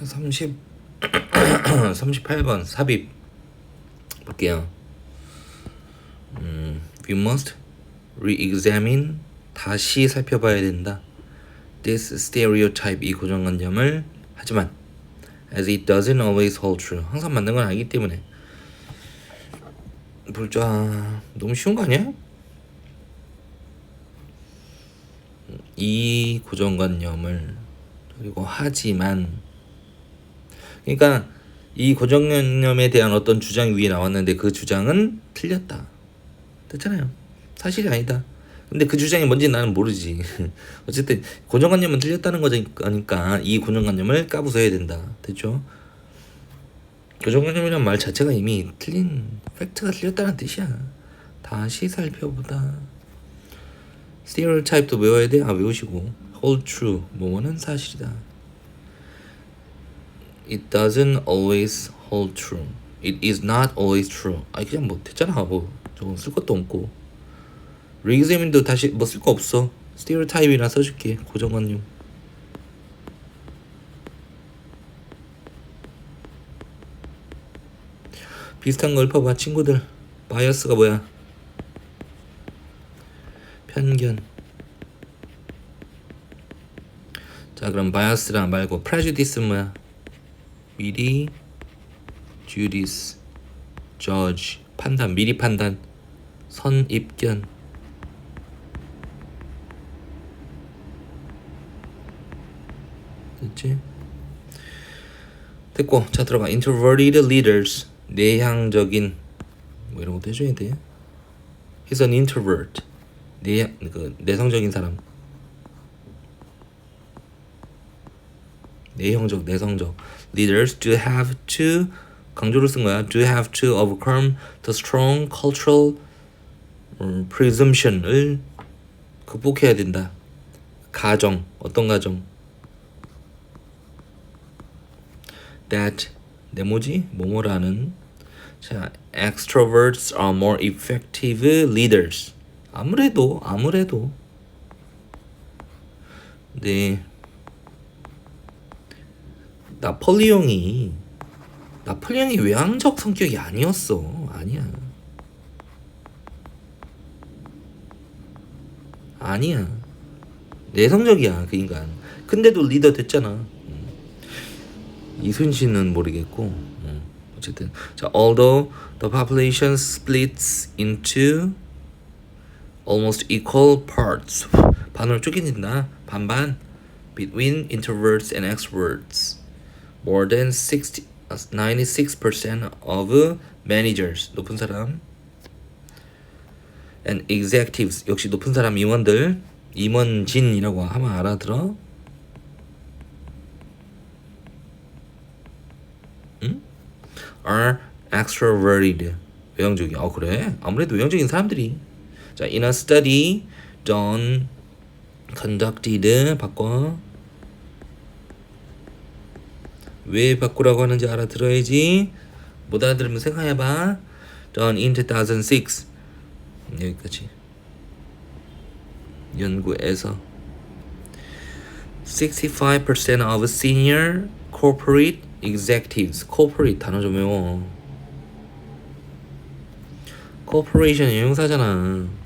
자, 30 38번 삽입 볼게요. 음, we must re-examine 다시 살펴봐야 된다. This stereotype 이 고정관념을 하지만 as it doesn't always hold true 항상 맞는 건 아니기 때문에 보자 너무 쉬운 거 아니야? 이 고정관념을 그리고 하지만 그러니까 이 고정관념에 대한 어떤 주장이 위에 나왔는데 그 주장은 틀렸다. 됐잖아요. 사실이 아니다. 근데 그 주장이 뭔지 나는 모르지. 어쨌든 고정관념은 틀렸다는 거니까 이 고정관념을 까부숴야 된다. 됐죠? 고정관념이란 말 자체가 이미 틀린 팩트가 틀렸다는 뜻이야. 다시 살펴보다. Stereotype도 외워야 돼? 아 외우시고. Hold true. 뭐뭐는 사실이다 It doesn't always hold true It is not always true 아 그냥 뭐 됐잖아 뭐 저건 쓸 것도 없고 re-examine도 다시 뭐 쓸 거 없어 stereotype이나 써줄게 고정관념 비슷한 걸 읊어봐 친구들 바이어스가 뭐야 편견 자 그럼 바이어스랑 말고 prejudice는 뭐야 미리 judice judge 판단 미리 판단 선입견 됐지? 됐고 자 들어가 introverted leaders 내향적인 뭐 이런 것도 해줘야 돼 He's an introvert 내, 그 내성적인 사람 내형적 내성적 leaders do have to 강조를 쓴 거야 do have to overcome the strong cultural 음, presumption을 극복해야 된다 가정 어떤 가정 that 네모지 뭐뭐라는 자 extroverts are more effective leaders 아무래도 아무래도 네 나폴리옹이 나폴리옹이 외향적 성격이 아니었어 아니야 아니야 내성적이야 그 인간 근데도 리더 됐잖아 음. 이순신은 모르겠고 음. 어쨌든 자 although the population splits into almost equal parts 반으로 쪼개진다 반반 between introverts and extroverts more than 60 96% of managers 높은 사람 and executives 역시 높은 사람 임원들 임원진이라고 하면 알아들어? 응? are extroverted 외향적이 아 그래 아무래도 외향적인 사람들이 자 in a study done conducted 바꿔 왜 바꾸라고 하는지 알아들어야지 못 알아들으면 생각해봐 done in 2006 여기까지 연구에서 65% of senior corporate executives corporate 단어 좀 외워 corporation 형용사잖아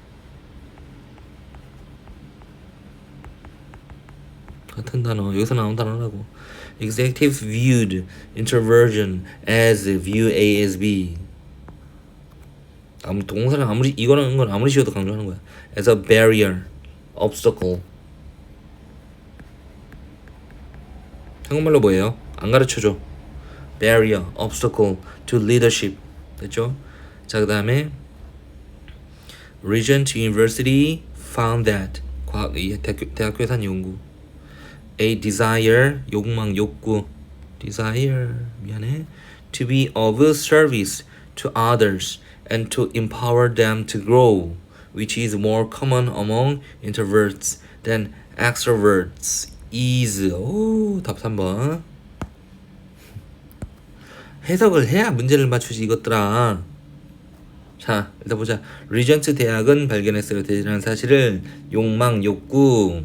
같은 단어 여기서 나온 단어라고 executives viewed introversion as view A as B 아무 동사는 아무리 이거는 건 아무리 쉬어도 강조하는 거야 as a barrier obstacle 한국말로 뭐예요? 안 가르쳐줘 barrier obstacle to leadership 됐죠? 자 그 다음에 Regent University found that 과학 이 대학교 대학교에서 한 연구 a desire 욕망 욕구 desire 미안해 to be of service to others and to empower them to grow which is more common among introverts than extroverts is 오, 답 3번 해석을 해야 문제를 맞추지 이것들아 자 일단 보자 리전트 대학은 발견했어요 대단한 사실을 욕망 욕구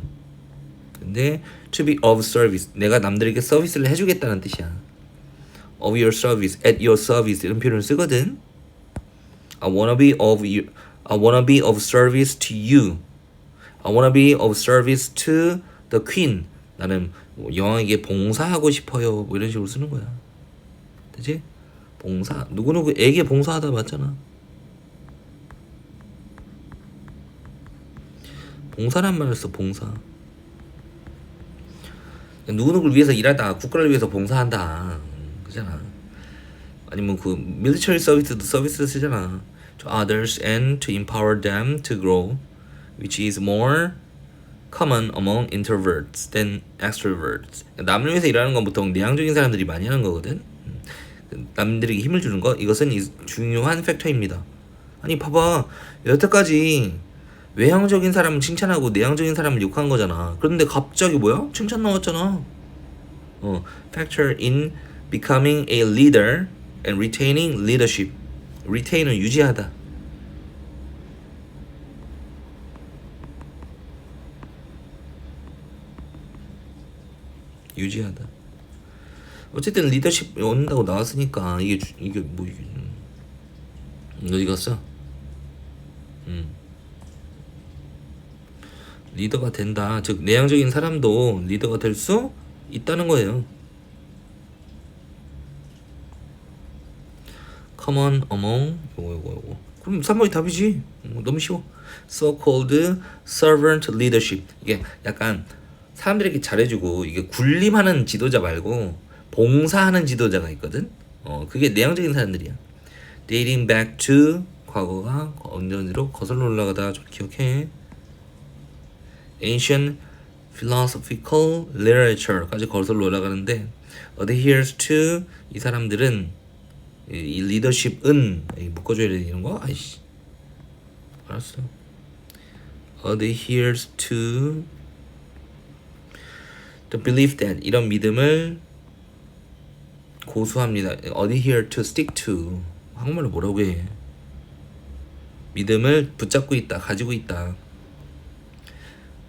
근데 to be of service. 내가 남들에게 서비스를 해주겠다는 뜻이야. of your service, at your service 이런 표현을 쓰거든. I wanna be of you. I wanna be of service to you. I wanna be of service to the queen. 나는 여왕에게 봉사하고 싶어요. 뭐 이런 식으로 쓰는 거야. 되지? 봉사. 누구누구에게 봉사하다 맞잖아. 봉사란 말을 써 봉사. 누구누구를 위해서 일하다 국가를 위해서 봉사한다. 음, 그잖아. 아니면 그 military service도 서비스 쓰잖아. To others and to empower them to grow, which is more common among introverts than extroverts. 남을 위해서 일하는 건 보통 내향적인 사람들이 많이 하는 거거든. 음, 그 남들에게 힘을 주는 거 이것은 이- 중요한 팩터입니다. 아니 봐봐 여태까지 외향적인 사람은 칭찬하고 내향적인 사람은 욕한 거잖아. 그런데 갑자기 뭐야? 칭찬 나왔잖아. 어, factor in becoming a leader and retaining leadership. retain은 유지하다. 유지하다. 어쨌든 리더십 온다고 나왔으니까 이게 주- 이게 뭐 이게 음. 어디 갔어? 음. 리더가 된다. 즉 내향적인 사람도 리더가 될 수 있다는 거예요. common among 요거 요거 요거. 그럼 3번이 답이지. 어, 너무 쉬워. so-called servant leadership. 이게 약간 사람들에게 잘해주고 이게 군림하는 지도자 말고 봉사하는 지도자가 있거든. 어 그게 내향적인 사람들이야. dating back to 과거가 언제 언제로 거슬러 올라가다 좀 기억해. Ancient philosophical literature까지 거슬러 올라가는데 adheres to 이 사람들은 이, 이 리더십은 이 묶어줘야 되는 거 아이씨 알았어 adheres to the belief that 이런 믿음을 고수합니다 adhere to stick to 한국말로 뭐라고 해 믿음을 붙잡고 있다 가지고 있다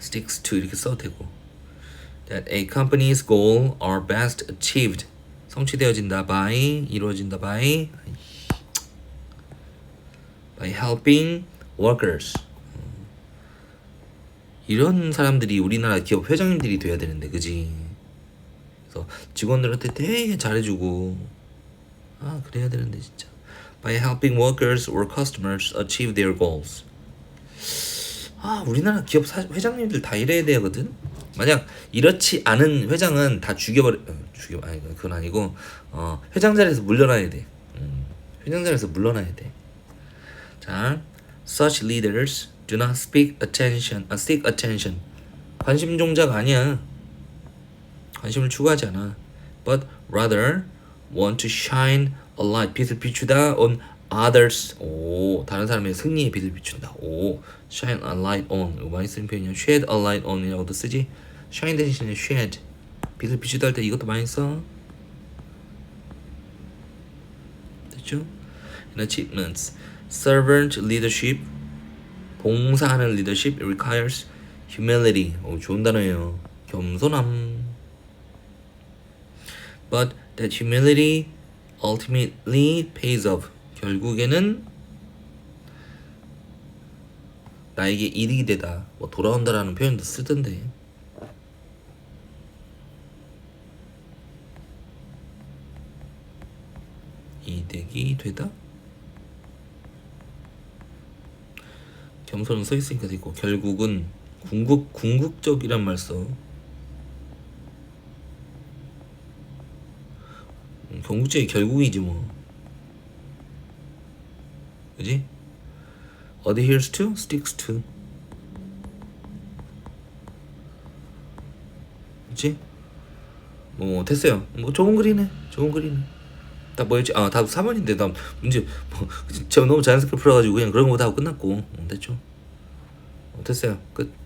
sticks to 이렇게 써도 되고 that a company's goal are best achieved 성취되어진다 by 이루어진다 by by helping workers 이런 사람들이 우리나라 기업 회장님들이 돼야 되는데 그지 그래서 직원들한테 되게 잘해주고 아 그래야 되는데 진짜 by helping workers or customers achieve their goals 아 우리나라 기업 사, 회장님들 다 이래야 되거든? 만약 이렇지 않은 회장은 다 죽여버려 어, 죽여 아니 그건 아니고 어 회장 자리에서 물러나야 돼. 음, 회장 자리에서 물러나야 돼자 such leaders do not speak attention uh, seek attention. 관심 종자가 아니야. 관심을 추구하지 않아. But rather want to shine a light. 빛을 비추다 on others 오 다른 사람의 승리에 빛을 비춘다 오 shine a light on 많이 쓰는 표현이야 shed a light on이라고도 쓰지 shine 대신에 shed 빛을 비추다 할 때 이것도 많이 써 됐죠? In achievements servant leadership 봉사하는 leadership requires humility 오 좋은 단어예요 겸손함 but that humility ultimately pays off. 결국에는 나에게 이득이 되다. 뭐 돌아온다라는 표현도 쓰던데. 이득이 되다? 겸손은 써 있으니까 되고 결국은 궁극 궁극적이란 말 써. 음, 결국이지 뭐. 그지? adheres to, sticks to. 그지? 뭐 됐어요. 뭐 좋은 글이네. 좋은 글이네. 다 뭐였지? 아, 답 3번인데 나 문제 뭐 제가 너무 자연스럽게 풀어 가지고 그냥 그런 거다 하고 끝났고 어, 됐죠? 어, 됐어요. 끝.